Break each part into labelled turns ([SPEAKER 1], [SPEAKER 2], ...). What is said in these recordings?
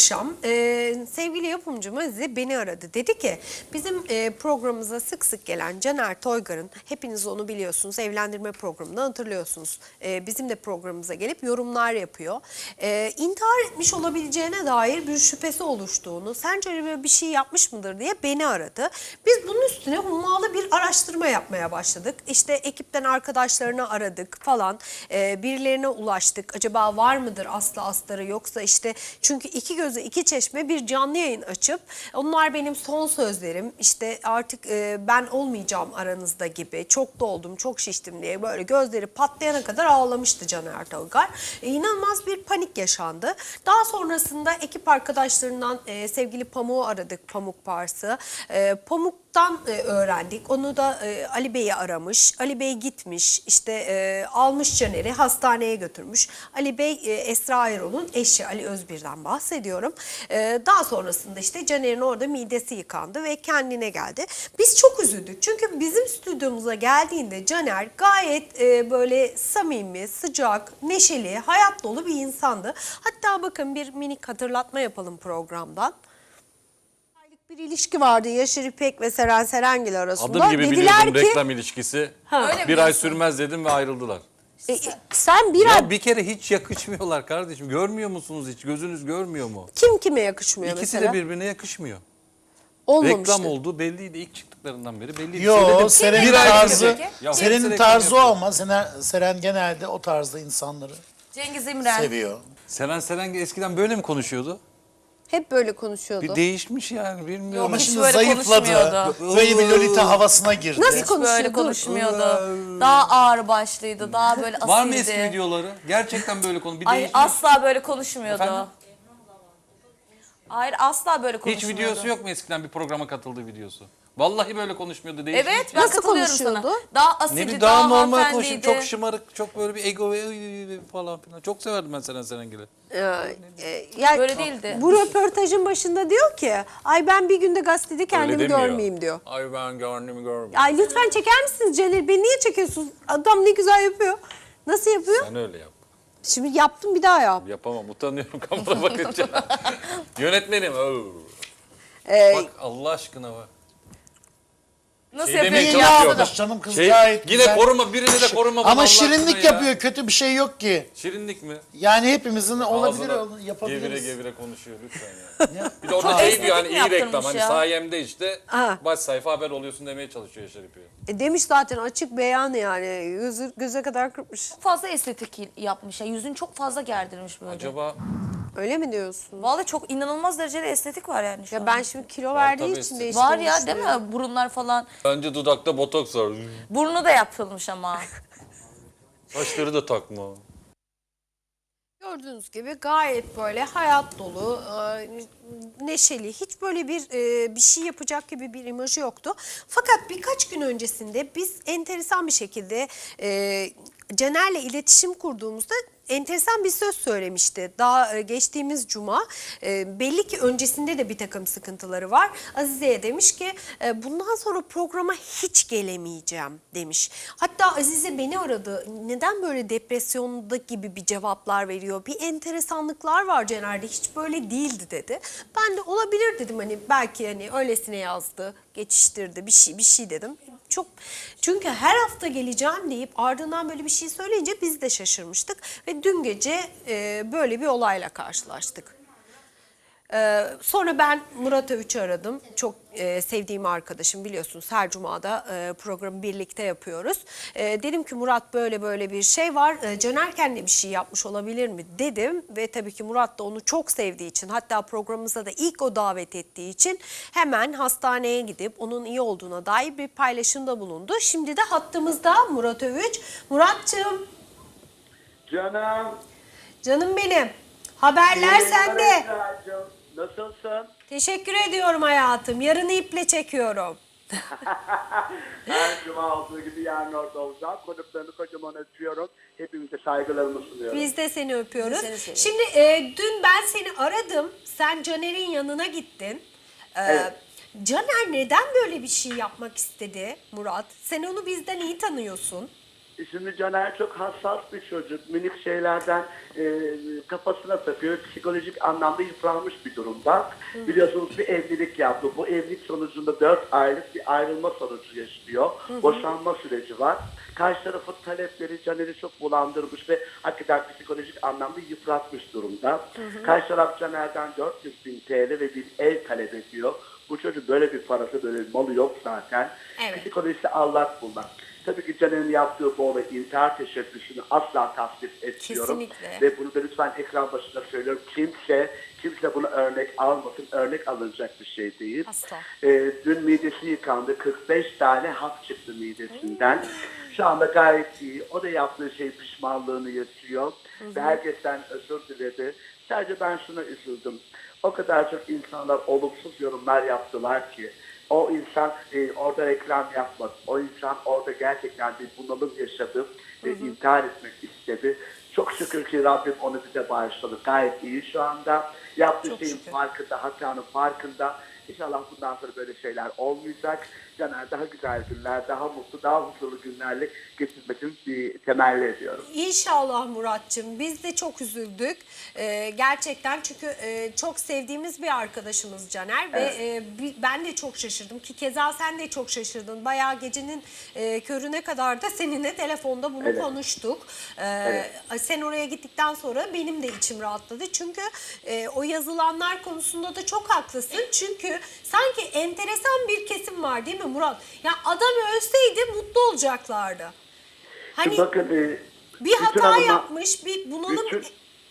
[SPEAKER 1] akşam e, sevgili yapımcım Azize beni aradı. Dedi ki bizim e, programımıza sık sık gelen Caner Toygar'ın hepiniz onu biliyorsunuz evlendirme programını hatırlıyorsunuz. E, bizim de programımıza gelip yorumlar yapıyor. E, intihar etmiş olabileceğine dair bir şüphesi oluştuğunu sence bir şey yapmış mıdır diye beni aradı. Biz bunun üstüne hummalı bir araştırma yapmaya başladık. İşte ekipten arkadaşlarını aradık falan. E, birilerine ulaştık. Acaba var mıdır aslı astarı yoksa işte çünkü iki gözü iki çeşme bir canlı yayın açıp onlar benim son sözlerim işte artık e, ben olmayacağım aranızda gibi çok doldum çok şiştim diye böyle gözleri patlayana kadar ağlamıştı Caner Toygar. E, inanılmaz bir panik yaşandı. Daha sonrasında ekip arkadaşlarından e, sevgili Pamuk'u aradık Pamuk Pars'ı. E, Pamuk'tan e, öğrendik. Onu da e, Ali Bey'i aramış. Ali Bey gitmiş işte e, almış Caner'i hastaneye götürmüş. Ali Bey Esra Erol'un eşi Ali Özbir'den bahsediyorum. Daha sonrasında işte Caner'in orada midesi yıkandı ve kendine geldi. Biz çok üzüldük çünkü bizim stüdyomuza geldiğinde Caner gayet böyle samimi, sıcak, neşeli, hayat dolu bir insandı. Hatta bakın bir minik hatırlatma yapalım programdan. Bir ilişki vardı Yaşar İpek ve Seren Serengil arasında.
[SPEAKER 2] Adım gibi
[SPEAKER 1] Dediler
[SPEAKER 2] biliyordum
[SPEAKER 1] ki
[SPEAKER 2] reklam ilişkisi.
[SPEAKER 3] Öyle
[SPEAKER 2] bir ay
[SPEAKER 3] biliyorsun.
[SPEAKER 2] sürmez dedim ve ayrıldılar.
[SPEAKER 1] e, e, sen bir ay
[SPEAKER 2] Ya bir kere hiç yakışmıyorlar kardeşim. Görmüyor musunuz hiç? Gözünüz görmüyor mu?
[SPEAKER 1] kim kime yakışmıyor
[SPEAKER 2] İkisi
[SPEAKER 1] mesela?
[SPEAKER 2] de birbirine yakışmıyor.
[SPEAKER 1] Olmamıştı.
[SPEAKER 2] Reklam olduğu belliydi. ilk çıktıklarından beri belliydi.
[SPEAKER 4] Yo,
[SPEAKER 2] Söyledim.
[SPEAKER 4] Seren'in
[SPEAKER 2] Bir ay
[SPEAKER 4] tarzı,
[SPEAKER 2] Ya
[SPEAKER 4] Seren'in tarzı o
[SPEAKER 2] yapıyor.
[SPEAKER 4] ama Seren, Seren genelde o tarzda insanları
[SPEAKER 3] Cengiz İmren.
[SPEAKER 4] seviyor.
[SPEAKER 2] Seren Seren eskiden böyle mi konuşuyordu?
[SPEAKER 1] Hep böyle konuşuyordu.
[SPEAKER 2] Bir değişmiş yani bilmiyorum.
[SPEAKER 4] Ama
[SPEAKER 3] hiç
[SPEAKER 4] şimdi
[SPEAKER 3] böyle
[SPEAKER 4] zayıfladı.
[SPEAKER 3] konuşmuyordu.
[SPEAKER 4] Böyle bir Lolita havasına girdi.
[SPEAKER 1] Nasıl
[SPEAKER 3] Hiç
[SPEAKER 1] konuşuyordu?
[SPEAKER 3] böyle konuşmuyordu. Daha ağır başlıydı. Daha böyle asildi.
[SPEAKER 2] Var mı eski videoları? Gerçekten böyle konu. Bir
[SPEAKER 3] Ay
[SPEAKER 2] değişmiş.
[SPEAKER 3] asla böyle konuşmuyordu.
[SPEAKER 2] Efendim?
[SPEAKER 3] Hayır asla böyle
[SPEAKER 2] Hiç
[SPEAKER 3] konuşmuyordu.
[SPEAKER 2] videosu yok mu eskiden bir programa katıldığı videosu? Vallahi böyle konuşmuyordu. Değişmiş.
[SPEAKER 3] Evet ben
[SPEAKER 1] Nasıl
[SPEAKER 3] katılıyorum sana.
[SPEAKER 1] konuşuyordu?
[SPEAKER 3] Daha
[SPEAKER 2] Ne
[SPEAKER 3] asildi,
[SPEAKER 2] bir
[SPEAKER 3] daha,
[SPEAKER 2] daha normal konuşuyor.
[SPEAKER 3] hanımefendiydi.
[SPEAKER 2] Çok şımarık, çok böyle bir ego ve falan filan. Çok severdim ben Seren Serengil'i.
[SPEAKER 1] Ee, e, yani
[SPEAKER 3] Böyle değildi.
[SPEAKER 1] Bu röportajın başında diyor ki ay ben bir günde gazetede kendimi görmeyeyim diyor.
[SPEAKER 2] Ay ben gönlümü görmeyeyim.
[SPEAKER 1] Ay lütfen çeker misiniz Caner? Beni niye çekiyorsunuz? Adam ne güzel yapıyor. Nasıl yapıyor?
[SPEAKER 2] Sen öyle yap.
[SPEAKER 1] Şimdi yaptım bir daha yap.
[SPEAKER 2] Yapamam. Utanıyorum kamera bakınca. Yönetmenim. oo.
[SPEAKER 1] Ee,
[SPEAKER 2] Bak Allah aşkına bak.
[SPEAKER 3] Nasıl
[SPEAKER 2] Şey demeye
[SPEAKER 3] yapıyor?
[SPEAKER 2] çalışıyor
[SPEAKER 3] Ya,
[SPEAKER 2] da.
[SPEAKER 4] Canım kız
[SPEAKER 2] Şey,
[SPEAKER 4] gayet
[SPEAKER 2] yine
[SPEAKER 4] güzel.
[SPEAKER 2] koruma birini de koruma. bunu Allah
[SPEAKER 4] Ama şirinlik
[SPEAKER 2] aşkına ya.
[SPEAKER 4] yapıyor. Kötü bir şey yok ki.
[SPEAKER 2] Şirinlik mi?
[SPEAKER 4] Yani hepimizin olabilir,
[SPEAKER 2] Ağzına
[SPEAKER 4] ol- yapabiliriz.
[SPEAKER 2] Gevire gevire konuşuyor lütfen ya. bir de orada şey
[SPEAKER 3] estetik
[SPEAKER 2] diyor hani
[SPEAKER 3] mi
[SPEAKER 2] iyi reklam
[SPEAKER 3] yaptırmış
[SPEAKER 2] hani
[SPEAKER 3] ya?
[SPEAKER 2] sayemde işte
[SPEAKER 1] Ha.
[SPEAKER 2] baş sayfa haber oluyorsun demeye çalışıyor Yaşar İpek'e.
[SPEAKER 1] e, demiş zaten açık beyan yani. Gözü, göze kadar kırpmış.
[SPEAKER 3] Çok fazla estetik yapmış ya. Yüzünü çok fazla gerdirmiş böyle.
[SPEAKER 2] Acaba
[SPEAKER 1] Öyle mi diyorsun?
[SPEAKER 3] Vallahi çok inanılmaz derecede estetik var yani şu
[SPEAKER 1] Ya
[SPEAKER 3] an.
[SPEAKER 1] ben şimdi kilo
[SPEAKER 2] Var
[SPEAKER 1] verdiği
[SPEAKER 2] tabii
[SPEAKER 1] için
[SPEAKER 2] estetik.
[SPEAKER 1] değiştiğini
[SPEAKER 3] Var ya değil mi? Burunlar falan.
[SPEAKER 2] bence dudakta botoks var.
[SPEAKER 3] Burnu da yapılmış ama.
[SPEAKER 2] Saçları da takma.
[SPEAKER 1] Gördüğünüz gibi gayet böyle hayat dolu, e, neşeli, hiç böyle bir e, bir şey yapacak gibi bir imajı yoktu. Fakat birkaç gün öncesinde biz enteresan bir şekilde e, Caner'le iletişim kurduğumuzda enteresan bir söz söylemişti. Daha e, geçtiğimiz cuma e, belli ki öncesinde de bir takım sıkıntıları var. Azize'ye demiş ki e, bundan sonra programa hiç gelemeyeceğim demiş. Hatta Azize beni aradı. Neden böyle depresyonda gibi bir cevaplar veriyor? Bir enteresanlıklar var Caner'de hiç böyle değildi dedi. Ben de olabilir dedim hani belki hani öylesine yazdı, geçiştirdi bir şey bir şey dedim. Çok çünkü her hafta geleceğim deyip ardından böyle bir şey söyleyince biz de şaşırmıştık ve dün gece e, böyle bir olayla karşılaştık. Ee, sonra ben Murat Övüç'ü aradım. Çok e, sevdiğim arkadaşım biliyorsunuz her cumada e, programı birlikte yapıyoruz. E, dedim ki Murat böyle böyle bir şey var. E, Canerken de bir şey yapmış olabilir mi dedim. Ve tabii ki Murat da onu çok sevdiği için hatta programımıza da ilk o davet ettiği için hemen hastaneye gidip onun iyi olduğuna dair bir paylaşımda bulundu. Şimdi de hattımızda Murat Övüç. Muratçığım
[SPEAKER 5] Canım.
[SPEAKER 1] canım benim haberler sende.
[SPEAKER 5] Esra'cığım, Nasılsın?
[SPEAKER 1] Teşekkür ediyorum hayatım. Yarını iple çekiyorum.
[SPEAKER 5] Her cuma olduğu gibi yarın orada olacağım. Konuklarını kocaman öpüyorum. Hepimize saygılarımı sunuyorum.
[SPEAKER 1] Biz de seni öpüyoruz.
[SPEAKER 3] Biz seni seviyoruz.
[SPEAKER 1] Şimdi e, dün ben seni aradım. Sen Caner'in yanına gittin. E,
[SPEAKER 5] Evet.
[SPEAKER 1] Caner neden böyle bir şey yapmak istedi Murat? Sen onu bizden iyi tanıyorsun.
[SPEAKER 5] Şimdi Caner çok hassas bir çocuk. Minik şeylerden e, kafasına takıyor. Psikolojik anlamda yıpranmış bir durumda. Biliyorsunuz bir evlilik yaptı. Bu evlilik sonucunda 4 aylık bir ayrılma sonucu yaşıyor. Boşanma süreci var. Karşı tarafın talepleri Caner'i çok bulandırmış ve hakikaten psikolojik anlamda yıpratmış durumda. Karşı taraf Caner'den 400 bin TL ve bir ev talep ediyor. Bu çocuk böyle bir parası, böyle bir malı yok zaten.
[SPEAKER 1] Evet.
[SPEAKER 5] Psikolojisi allak bullak. Tabii ki Caner'in yaptığı bu olay intihar teşebbüsünü asla tasvip etmiyorum.
[SPEAKER 1] Kesinlikle.
[SPEAKER 5] Ve bunu da lütfen ekran başında söylüyorum. Kimse, kimse bunu örnek almasın. Örnek alınacak bir şey değil.
[SPEAKER 1] Asla.
[SPEAKER 5] Ee, dün midesi yıkandı. 45 tane hap çıktı midesinden. Şu anda gayet iyi. O da yaptığı şey pişmanlığını yaşıyor. Ve herkesten özür diledi. Sadece ben şuna üzüldüm. O kadar çok insanlar olumsuz yorumlar yaptılar ki. O insan e, orada reklam yapmadı. O insan orada gerçekten bir bunalım yaşadı ve intihar etmek istedi. Çok şükür ki Rabbim onu bize bağışladı. Gayet iyi şu anda. Yaptığı şeyin farkında, hatanın farkında. İnşallah bundan sonra böyle şeyler olmayacak. Caner daha güzel günler, daha mutlu, daha huzurlu günlerle geçirmesini temelli ediyorum.
[SPEAKER 1] İnşallah Muratçım. Biz de çok üzüldük. Ee, gerçekten çünkü e, çok sevdiğimiz bir arkadaşımız Caner ve e, ben de çok şaşırdım ki keza sen de çok şaşırdın. Bayağı gecenin e, körüne kadar da seninle telefonda bunu
[SPEAKER 5] Evet.
[SPEAKER 1] konuştuk. Ee, Sen oraya gittikten sonra benim de içim rahatladı. Çünkü e, o yazılanlar konusunda da çok haklısın. Çünkü sanki enteresan bir kesim var değil mi Murat? Ya adam ölseydi mutlu olacaklardı. Hani
[SPEAKER 5] bakın e,
[SPEAKER 1] bir hata
[SPEAKER 5] hanımlar-
[SPEAKER 1] yapmış, bir bunalım
[SPEAKER 5] bütün,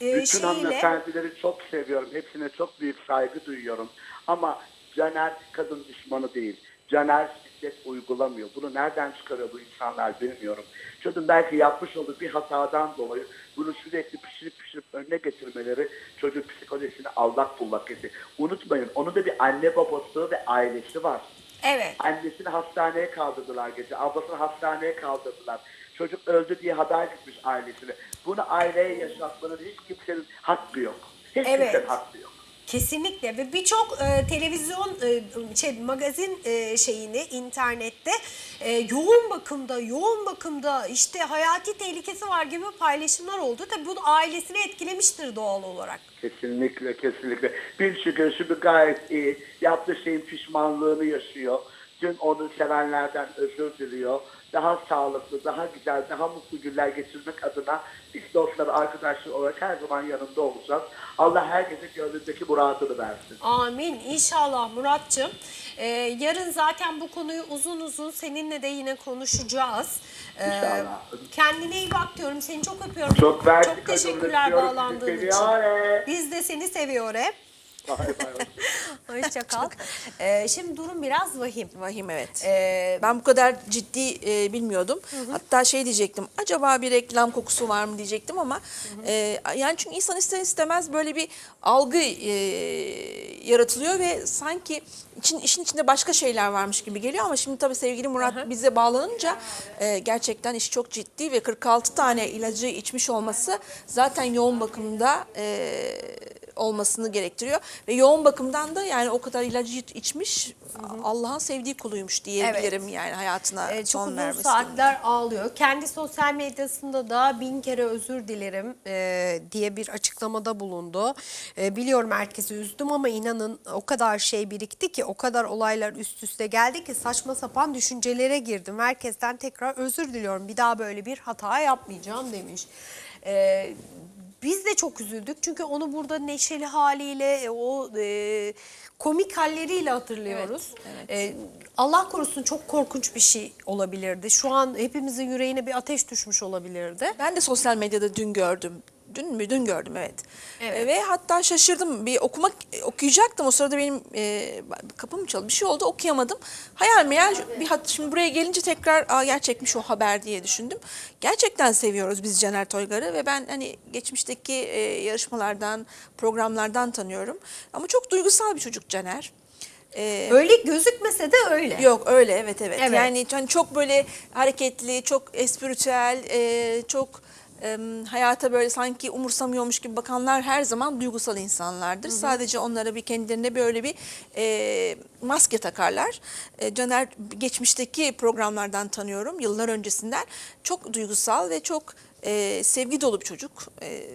[SPEAKER 1] e,
[SPEAKER 5] bütün
[SPEAKER 1] şeyiyle.
[SPEAKER 5] hanımefendileri çok seviyorum. Hepsine çok büyük saygı duyuyorum. Ama Caner kadın düşmanı değil. Caner şiddet uygulamıyor. Bunu nereden çıkarıyor bu insanlar bilmiyorum. Çocuğun belki yapmış olduğu bir hatadan dolayı bunu sürekli pişirip pişirip önüne getirmeleri çocuk psikolojisini allak bullak etti. Unutmayın onun da bir anne babası ve ailesi var.
[SPEAKER 1] Evet.
[SPEAKER 5] Annesini hastaneye kaldırdılar gece. Ablasını hastaneye kaldırdılar. Çocuk öldü diye haber gitmiş ailesine. Bunu aileye yaşatmanın hiç kimsenin hakkı yok. Hiç
[SPEAKER 1] Evet.
[SPEAKER 5] kimsenin hakkı yok.
[SPEAKER 1] Kesinlikle ve birçok e, televizyon e, şey magazin e, şeyini internette e, yoğun bakımda yoğun bakımda işte hayati tehlikesi var gibi paylaşımlar oldu. Tabii bu ailesini etkilemiştir doğal olarak.
[SPEAKER 5] Kesinlikle, kesinlikle. Bir şükür şimdi gayet iyi. Yaptığı şeyin pişmanlığını yaşıyor. Dün onu sevenlerden özür diliyor. Daha sağlıklı, daha güzel, daha mutlu günler geçirmek adına biz dostlar, arkadaşlar olarak her zaman yanında olacağız. Allah herkese gönlündeki muradını versin.
[SPEAKER 1] Amin. İnşallah Muratçım. Ee, yarın zaten bu konuyu uzun uzun seninle de yine konuşacağız. Ee,
[SPEAKER 5] İnşallah.
[SPEAKER 1] kendine iyi bak diyorum. Seni çok öpüyorum.
[SPEAKER 5] Çok.
[SPEAKER 1] Çok teşekkürler bağlandığın için. Biz de seni seviyoruz.
[SPEAKER 5] Bay bay.
[SPEAKER 1] Hoşça kal. Ee, şimdi durum biraz vahim.
[SPEAKER 6] Vahim evet.
[SPEAKER 1] Ee,
[SPEAKER 6] ben bu kadar ciddi e, bilmiyordum. Hatta şey diyecektim. Acaba bir reklam kokusu var mı diyecektim ama e, yani çünkü insan ister istemez böyle bir algı e, yaratılıyor ve sanki için işin içinde başka şeyler varmış gibi geliyor ama şimdi tabii sevgili Murat bize bağlanınca e, gerçekten iş çok ciddi ve 46 tane ilacı içmiş olması zaten yoğun bakımda e, olmasını gerektiriyor ve yoğun bakımdan da yani o kadar ilacı içmiş Allah'ın sevdiği kuluymuş diyebilirim yani hayatına
[SPEAKER 1] e, çok
[SPEAKER 6] son
[SPEAKER 1] uzun
[SPEAKER 6] vermesi.
[SPEAKER 1] saatler ağlıyor. Kendi sosyal medyasında da bin kere özür dilerim e, diye bir açıklamada bulundu. E, biliyorum herkesi üzdüm ama inanın o kadar şey birikti ki o kadar olaylar üst üste geldi ki saçma sapan düşüncelere girdim. Herkesten tekrar özür diliyorum. Bir daha böyle bir hata yapmayacağım demiş. E, biz de çok üzüldük çünkü onu burada neşeli haliyle e, o e, komik halleriyle hatırlıyoruz. E, Allah korusun çok korkunç bir şey olabilirdi. Şu an hepimizin yüreğine bir ateş düşmüş olabilirdi.
[SPEAKER 6] Ben de sosyal medyada dün gördüm. Dün mü? Dün gördüm evet.
[SPEAKER 1] Evet.
[SPEAKER 6] E, Ve hatta şaşırdım. Bir okumak okuyacaktım. O sırada benim e, kapım çaldı. Bir şey oldu okuyamadım. Hayal meyal bir hat, şimdi buraya gelince tekrar Aa, gerçekmiş o haber diye düşündüm. Gerçekten seviyoruz biz Caner Toygar'ı ve ben hani geçmişteki e, yarışmalardan, programlardan tanıyorum. Ama çok duygusal bir çocuk Caner. E,
[SPEAKER 1] Öyle gözükmese de öyle.
[SPEAKER 6] Yok öyle evet evet.
[SPEAKER 1] Evet.
[SPEAKER 6] Yani hani çok böyle hareketli, çok espritüel, e, çok e, hayata böyle sanki umursamıyormuş gibi bakanlar her zaman duygusal insanlardır. Sadece onlara bir kendilerine böyle bir e, maske takarlar. E, Caner geçmişteki programlardan tanıyorum yıllar öncesinden. Çok duygusal ve çok e, sevgi dolu bir çocuk. E,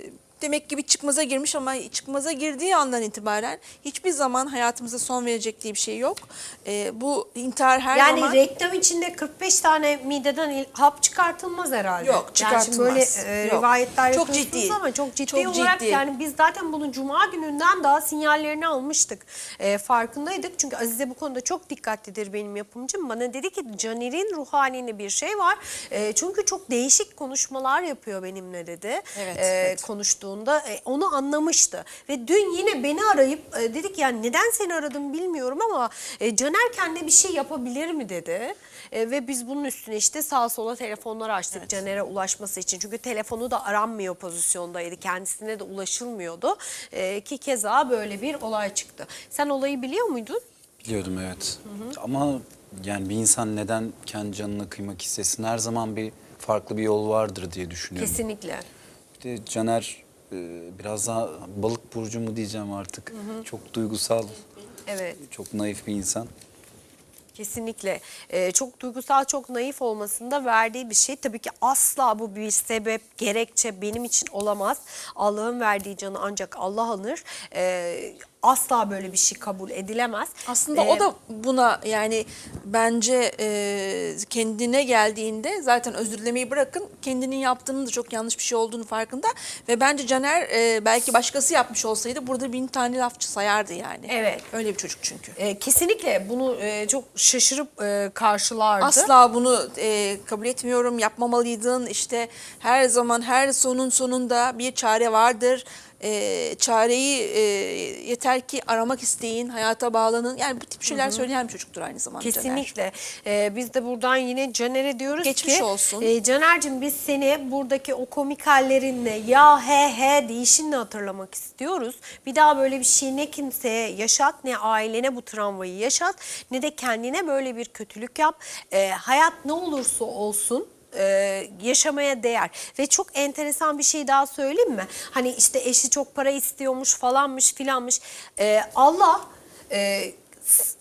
[SPEAKER 6] demek ki bir çıkmaza girmiş ama çıkmaza girdiği andan itibaren hiçbir zaman hayatımıza son verecek diye bir şey yok. E, bu intihar her
[SPEAKER 1] yani
[SPEAKER 6] zaman...
[SPEAKER 1] reklam içinde 45 tane mideden hap çıkartılmaz herhalde.
[SPEAKER 6] Yok,
[SPEAKER 1] Yani
[SPEAKER 6] çıkartılmaz.
[SPEAKER 1] şimdi böyle e, rivayetler
[SPEAKER 6] Çok ciddi.
[SPEAKER 1] ama çok ciddi
[SPEAKER 6] Çok
[SPEAKER 1] olarak
[SPEAKER 6] ciddi.
[SPEAKER 1] yani biz zaten bunu cuma gününden daha sinyallerini almıştık. E, farkındaydık. Çünkü Azize bu konuda çok dikkatlidir benim yapımcım. Bana dedi ki Caner'in ruh halinde bir şey var. E, çünkü çok değişik konuşmalar yapıyor benimle dedi.
[SPEAKER 6] Evet,
[SPEAKER 1] E,
[SPEAKER 6] evet.
[SPEAKER 1] Konuştuğunda e, onu anlamıştı. Ve dün yine beni arayıp e, dedi ki yani neden seni aradım bilmiyorum ama e, Caner kendine bir şey yapabilir mi dedi. E, ve biz bunun üstüne işte sağa sola telefonlar açtık Caner'e ulaşması için. Çünkü telefonu da aranmıyor pozisyondaydı. Kendisine de ulaşılmıyordu. E, ki keza böyle bir olay çıktı. Sen olayı biliyor muydun?
[SPEAKER 7] Biliyordum evet. Ama yani bir insan neden kendi canına kıymak istesin? Her zaman bir farklı bir yol vardır diye düşünüyorum.
[SPEAKER 1] Kesinlikle.
[SPEAKER 7] Bir de Caner biraz daha balık burcu mu diyeceğim artık. Çok duygusal,
[SPEAKER 1] Evet.
[SPEAKER 7] çok naif bir insan.
[SPEAKER 1] Kesinlikle. Ee, çok duygusal, çok naif olmasında verdiği bir şey. Tabii ki asla bu bir sebep, gerekçe benim için olamaz. Allah'ın verdiği canı ancak Allah alır. Ee, asla böyle bir şey kabul edilemez.
[SPEAKER 6] Aslında
[SPEAKER 1] Ee,
[SPEAKER 6] o da buna yani bence e, kendine geldiğinde zaten özür dilemeyi bırakın kendinin yaptığının da çok yanlış bir şey olduğunu farkında ve bence Caner e, belki başkası yapmış olsaydı burada bin tane lafçı sayardı yani.
[SPEAKER 1] Evet.
[SPEAKER 6] Öyle bir çocuk çünkü.
[SPEAKER 1] e, kesinlikle bunu e, çok şaşırıp e, karşılardı.
[SPEAKER 6] Asla bunu e, kabul etmiyorum, yapmamalıydın. İşte her zaman her sonun sonunda bir çare vardır. E, çareyi e, yeter ki aramak isteyin, hayata bağlanın. Yani bu tip şeyler söyleyen bir çocuktur aynı zamanda Caner.
[SPEAKER 1] Kesinlikle. Ee, biz de buradan yine Caner'e diyoruz
[SPEAKER 6] Geçmiş
[SPEAKER 1] ki
[SPEAKER 6] olsun.
[SPEAKER 1] e, Caner'cim biz seni buradaki o komik hallerinle ya he he deyişinle hatırlamak istiyoruz. Bir daha böyle bir şey ne kimseye yaşat ne ailene bu travmayı yaşat ne de kendine böyle bir kötülük yap. Ee, hayat ne olursa olsun e, yaşamaya değer. Ve çok enteresan bir şey daha söyleyeyim mi? Hani işte eşi çok para istiyormuş falanmış filanmış. Ee, Allah e,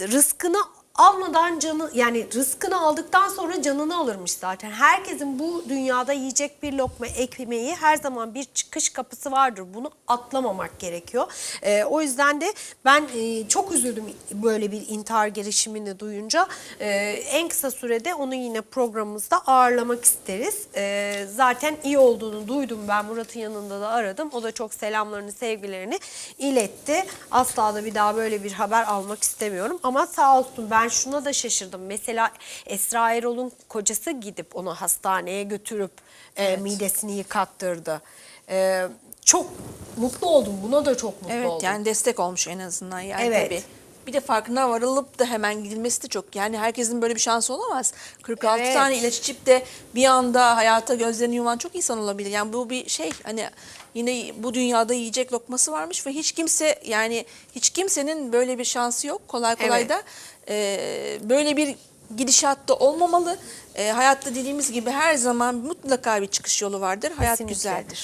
[SPEAKER 1] rızkını almadan canı yani rızkını aldıktan sonra canını alırmış zaten. Herkesin bu dünyada yiyecek bir lokma ekmeği her zaman bir çıkış kapısı vardır. Bunu atlamamak gerekiyor. Ee, o yüzden de ben e, çok üzüldüm böyle bir intihar girişimini duyunca. Ee, en kısa sürede onu yine programımızda ağırlamak isteriz. Ee, zaten iyi olduğunu duydum ben Murat'ın yanında da aradım. O da çok selamlarını sevgilerini iletti. Asla da bir daha böyle bir haber almak istemiyorum. Ama sağ olsun ben şuna da şaşırdım. Mesela Esra Erol'un kocası gidip onu hastaneye götürüp e, midesini yıkattırdı. E, çok mutlu oldum. Buna da çok mutlu
[SPEAKER 6] Evet
[SPEAKER 1] oldum.
[SPEAKER 6] yani destek olmuş en azından yani
[SPEAKER 1] Evet.
[SPEAKER 6] tabii. Bir de farkına varılıp da hemen gidilmesi de çok yani herkesin böyle bir şansı olamaz. 46
[SPEAKER 1] Evet.
[SPEAKER 6] tane ilaç içip de bir anda hayata gözlerini yuman çok insan olabilir. Yani bu bir şey hani yine bu dünyada yiyecek lokması varmış ve hiç kimse yani hiç kimsenin böyle bir şansı yok kolay kolay
[SPEAKER 1] Evet.
[SPEAKER 6] da Ee, böyle bir gidişatta olmamalı. Ee, hayatta dediğimiz gibi her zaman mutlaka bir çıkış yolu vardır. Hayat
[SPEAKER 1] Kesinlikle.
[SPEAKER 6] güzeldir.